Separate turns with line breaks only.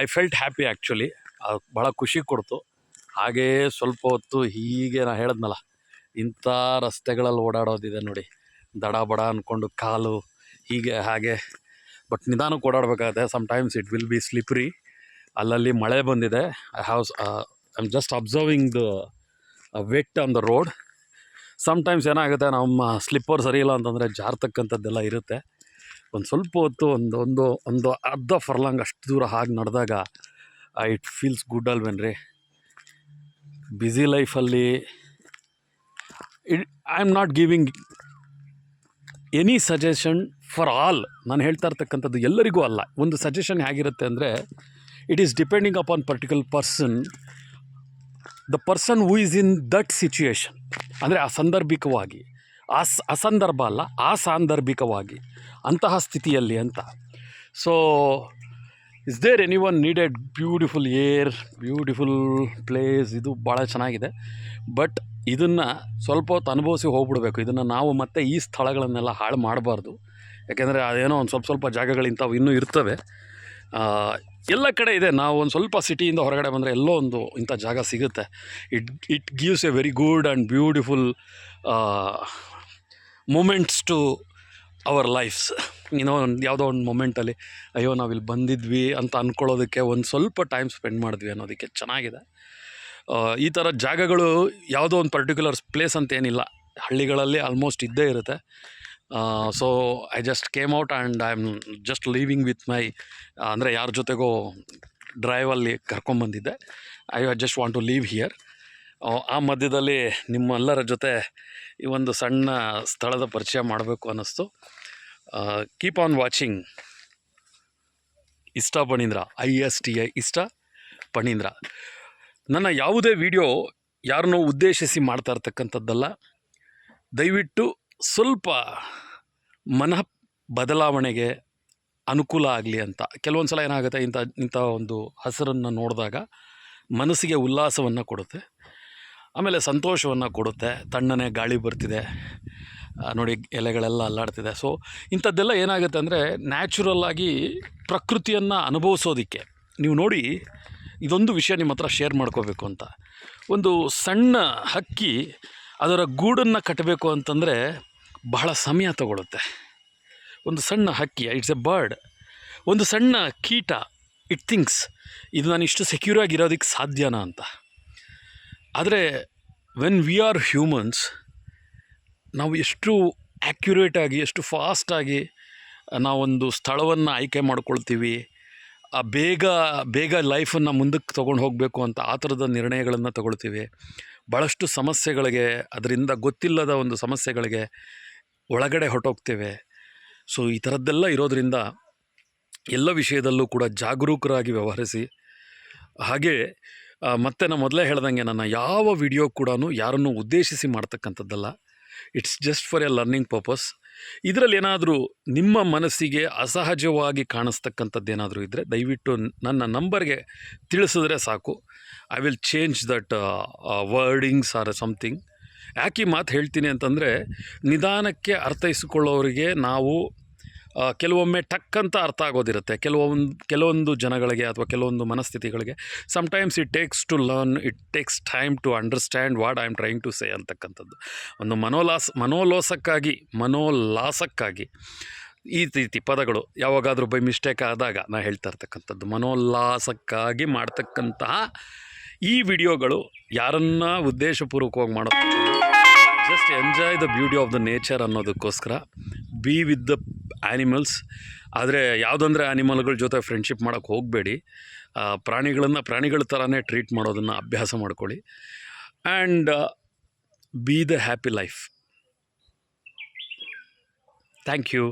I felt happy actually ಭಾಳ ಖುಷಿ ಕೊಡ್ತು. ಹಾಗೇ ಸ್ವಲ್ಪ ಹೊತ್ತು ಹೀಗೆ ನಾ ಹೇಳಿದ್ನಲ್ಲ, ಇಂಥ ರಸ್ತೆಗಳಲ್ಲಿ ಓಡಾಡೋದಿದೆ ನೋಡಿ. ದಡ ಬಡ ಅಂದ್ಕೊಂಡು ಕಾಲು ಹೀಗೆ ಹಾಗೆ ಬಟ್ ನಿಧಾನಕ್ಕೆ ಓಡಾಡಬೇಕಾಗತ್ತೆ. Sometimes it will be slippery ಅಲ್ಲಲ್ಲಿ ಮಳೆ ಬಂದಿದೆ. I have I am just observing the wet on the road sometimes ಏನಾಗುತ್ತೆ, ನಮ್ಮ ಸ್ಲಿಪ್ಪರ್ ಸರಿ ಇಲ್ಲ ಅಂತಂದರೆ ಜಾರ್ತಕ್ಕಂಥದ್ದೆಲ್ಲ ಇರುತ್ತೆ. ಒಂದು ಸ್ವಲ್ಪ ಹೊತ್ತು ಒಂದು ಒಂದು ಒಂದು ಅರ್ಧ ಫರ್ಲಾಂಗ್ ಅಷ್ಟು ದೂರ ಹಾಗೆ ನಡೆದಾಗ ಇಟ್ ಫೀಲ್ಸ್ ಗುಡ್ ಅಲ್ವೇನ್ರಿ? ಬ್ಯುಸಿ ಲೈಫಲ್ಲಿ it I am not giving any suggestion for all. ನಾನು ಹೇಳ್ತಾ ಇರ್ತಕ್ಕಂಥದ್ದು ಎಲ್ಲರಿಗೂ ಅಲ್ಲ. ಒಂದು ಸಜೆಷನ್ ಹೇಗಿರುತ್ತೆ ಅಂದರೆ, it is depending upon particular person, the person who is in that situation. ಅಂದರೆ ಆ ಸಂದರ್ಭಿಕವಾಗಿ ಆ ಅಸಂದರ್ಭ ಅಲ್ಲ ಆ ಸಾಂದರ್ಭಿಕವಾಗಿ ಅಂತಹ ಸ್ಥಿತಿಯಲ್ಲಿ ಅಂತ. So is there any one needed beautiful air beautiful place ಇದು ಭಾಳ ಚೆನ್ನಾಗಿದೆ. ಬಟ್ ಇದನ್ನು ಸ್ವಲ್ಪ ಹೊತ್ತು ಅನುಭವಿಸಿ ಹೋಗ್ಬಿಡ್ಬೇಕು. ಇದನ್ನು ನಾವು ಮತ್ತೆ ಈ ಸ್ಥಳಗಳನ್ನೆಲ್ಲ ಹಾಳು ಮಾಡಬಾರ್ದು. ಯಾಕೆಂದರೆ ಅದೇನೋ ಒಂದು ಸ್ವಲ್ಪ ಸ್ವಲ್ಪ ಜಾಗಗಳು ಇನ್ನೂ ಇರ್ತವೆ. ಎಲ್ಲ ಕಡೆ ಇದೆ. ನಾವು ಒಂದು ಸ್ವಲ್ಪ ಸಿಟಿಯಿಂದ ಹೊರಗಡೆ ಬಂದರೆ ಎಲ್ಲೋ ಒಂದು ಇಂಥ ಜಾಗ ಸಿಗುತ್ತೆ. It it gives a very good and beautiful moments to our lifes ಏನೋ ಒಂದು ಯಾವುದೋ ಒಂದು ಮೊಮೆಂಟಲ್ಲಿ ಅಯ್ಯೋ, ನಾವು ಇಲ್ಲಿ ಬಂದಿದ್ವಿ ಅಂತ ಅಂದ್ಕೊಳ್ಳೋದಕ್ಕೆ ಒಂದು ಸ್ವಲ್ಪ ಟೈಮ್ ಸ್ಪೆಂಡ್ ಮಾಡಿದ್ವಿ ಅನ್ನೋದಕ್ಕೆ ಚೆನ್ನಾಗಿದೆ. ಈ ಥರ ಜಾಗಗಳು ಯಾವುದೋ ಒಂದು ಪರ್ಟಿಕ್ಯುಲರ್ ಪ್ಲೇಸ್ ಅಂತ ಏನಿಲ್ಲ. ಹಳ್ಳಿಗಳಲ್ಲಿ ಆಲ್ಮೋಸ್ಟ್ ಇದ್ದೇ ಇರುತ್ತೆ. So I just came out and I am just leaving with my ಅಂದರೆ ಯಾರ ಜೊತೆಗೋ ಡ್ರೈವಲ್ಲಿ ಕರ್ಕೊಂಬಂದಿದ್ದೆ I just want to leave here ಆ ಮಧ್ಯದಲ್ಲಿ ನಿಮ್ಮೆಲ್ಲರ ಜೊತೆ ಈ ಒಂದು ಸಣ್ಣ ಸ್ಥಳದ ಪರಿಚಯ ಮಾಡಬೇಕು ಅನ್ನಿಸ್ತು. ಕೀಪ್ ಆನ್ ವಾಚಿಂಗ್ ಇಷ್ಟ Phanindra I S T I ಇಷ್ಟ ಪಣೀಂದ್ರ. ನನ್ನ ಯಾವುದೇ ವಿಡಿಯೋ ಯಾರನ್ನೋ ಉದ್ದೇಶಿಸಿ ಮಾಡ್ತಾ ಇರ್ತಕ್ಕಂಥದ್ದಲ್ಲ. ದಯವಿಟ್ಟು ಸ್ವಲ್ಪ ಮನಃ ಬದಲಾವಣೆಗೆ ಅನುಕೂಲ ಆಗಲಿ ಅಂತ. ಕೆಲವೊಂದು ಸಲ ಏನಾಗುತ್ತೆ ಇಂಥ ಇಂಥ ಒಂದು ಹಸಿರನ್ನು ನೋಡಿದಾಗ ಮನಸ್ಸಿಗೆ ಉಲ್ಲಾಸವನ್ನು ಕೊಡುತ್ತೆ. ಆಮೇಲೆ ಸಂತೋಷವನ್ನು ಕೊಡುತ್ತೆ. ತಣ್ಣನೆ ಗಾಳಿ ಬರ್ತಿದೆ. ನೋಡಿ ಎಲೆಗಳೆಲ್ಲ ಅಲ್ಲಾಡ್ತಿದೆ. ಸೊ ಇಂಥದ್ದೆಲ್ಲ ಏನಾಗುತ್ತೆ ಅಂದರೆ ನ್ಯಾಚುರಲ್ಲಾಗಿ ಪ್ರಕೃತಿಯನ್ನು ಅನುಭವಿಸೋದಕ್ಕೆ. ನೀವು ನೋಡಿ ಇದೊಂದು ವಿಷಯ ನಿಮ್ಮ ಹತ್ರ ಶೇರ್ ಮಾಡ್ಕೋಬೇಕು ಅಂತ. ಒಂದು ಸಣ್ಣ ಹಕ್ಕಿ ಅದರ ಗೂಡನ್ನು ಕಟ್ಟಬೇಕು ಅಂತಂದರೆ ಬಹಳ ಸಮಯ ತಗೊಳುತ್ತೆ. ಒಂದು ಸಣ್ಣ ಹಕ್ಕಿ ಇಟ್ಸ್ ಎ ಬರ್ಡ್ ಒಂದು ಸಣ್ಣ ಕೀಟ ಇಟ್ ಥಿಂಕ್ಸ್ ಇದು ನಾನು ಇಷ್ಟು ಸೆಕ್ಯೂರ್ ಆಗಿರೋದಕ್ಕೆ ಸಾಧ್ಯನಾ ಅಂತ. ಆದರೆ ವೆನ್ ವಿ ಆರ್ ಹ್ಯೂಮನ್ಸ್ ನಾವು ಎಷ್ಟು ಆ್ಯಕ್ಯುರೇಟಾಗಿ ಎಷ್ಟು ಫಾಸ್ಟಾಗಿ ನಾವೊಂದು ಸ್ಥಳವನ್ನು ಆಯ್ಕೆ ಮಾಡ್ಕೊಳ್ತೀವಿ, ಆ ಬೇಗ ಬೇಗ ಲೈಫನ್ನು ಮುಂದಕ್ಕೆ ತೊಗೊಂಡು ಹೋಗಬೇಕು ಅಂತ ಆ ಥರದ ನಿರ್ಣಯಗಳನ್ನು ತಗೊಳ್ತೀವಿ. ಭಾಳಷ್ಟು ಸಮಸ್ಯೆಗಳಿಗೆ, ಅದರಿಂದ ಗೊತ್ತಿಲ್ಲದ ಒಂದು ಸಮಸ್ಯೆಗಳಿಗೆ ಒಳಗಡೆ ಹೊರಟೋಗ್ತೇವೆ. ಸೊ ಈ ಥರದ್ದೆಲ್ಲ ಇರೋದರಿಂದ ಎಲ್ಲ ವಿಷಯದಲ್ಲೂ ಕೂಡ ಜಾಗರೂಕರಾಗಿ ವ್ಯವಹರಿಸಿ, ಹಾಗೆ ಮತ್ತೆ ನಾನು ಮೊದಲೇ ಹೇಳ್ದಂಗೆ ನನ್ನ ಯಾವ ವಿಡಿಯೋ ಕೂಡ ಯಾರನ್ನು ಉದ್ದೇಶಿಸಿ ಮಾಡ್ತಕ್ಕಂಥದ್ದಲ್ಲ. It's just for a learning purpose ಇದರಲ್ಲಿ ಏನಾದರೂ ನಿಮ್ಮ ಮನಸ್ಸಿಗೆ ಅಸಹಜವಾಗಿ ಕಾಣಿಸ್ತಕ್ಕಂಥದ್ದು ಏನಾದರೂ ಇದ್ದರೆ ದಯವಿಟ್ಟು ನನ್ನ ನಂಬರ್ಗೆ ತಿಳಿಸಿದ್ರೆ ಸಾಕು. I will change that wordings or something ಯಾಕೆ ಮಾತು ಹೇಳ್ತೀನಿ ಅಂತಂದರೆ ನಿಧಾನಕ್ಕೆ ಅರ್ಥೈಸಿಕೊಳ್ಳೋರಿಗೆ ನಾವು ಕೆಲವೊಮ್ಮೆ ಟಕ್ ಅಂತ ಅರ್ಥ ಆಗೋದಿರುತ್ತೆ. ಕೆಲವೊಂದು ಕೆಲವೊಂದು ಜನಗಳಿಗೆ ಅಥವಾ ಕೆಲವೊಂದು ಮನಸ್ಥಿತಿಗಳಿಗೆ. Sometimes it takes to learn it takes time to understand what I am trying to say ಅಂತಕ್ಕಂಥದ್ದು. ಒಂದು ಮನೋಲಾಸ, ಮನೋಲೋಸಕ್ಕಾಗಿ, ಮನೋಲ್ಲಾಸಕ್ಕಾಗಿ ಈ ರೀತಿ ಪದಗಳು ಯಾವಾಗಾದರೂ ಬೈ ಮಿಸ್ಟೇಕ್ ಆದಾಗ ನಾ ಹೇಳ್ತಾ ಇರ್ತಕ್ಕಂಥದ್ದು. ಮನೋಲ್ಲಾಸಕ್ಕಾಗಿ ಮಾಡ್ತಕ್ಕಂತಹ ಈ ವಿಡಿಯೋಗಳು ಯಾರನ್ನ ಉದ್ದೇಶಪೂರ್ವಕವಾಗಿ ಮಾಡೋದು just enjoy the beauty of the nature ಅನ್ನೋದಕ್ಕೋಸ್ಕರ be with the animals ಆದರೆ ಯಾವುದಂದ್ರೆ ಆ್ಯನಿಮಲ್ಗಳ ಜೊತೆ ಫ್ರೆಂಡ್ಶಿಪ್ ಮಾಡೋಕ್ಕೆ ಹೋಗಬೇಡಿ. ಪ್ರಾಣಿಗಳನ್ನು, ಪ್ರಾಣಿಗಳ ಥರನೇ ಟ್ರೀಟ್ ಮಾಡೋದನ್ನು ಅಭ್ಯಾಸ ಮಾಡ್ಕೊಳ್ಳಿ. And be the happy life thank you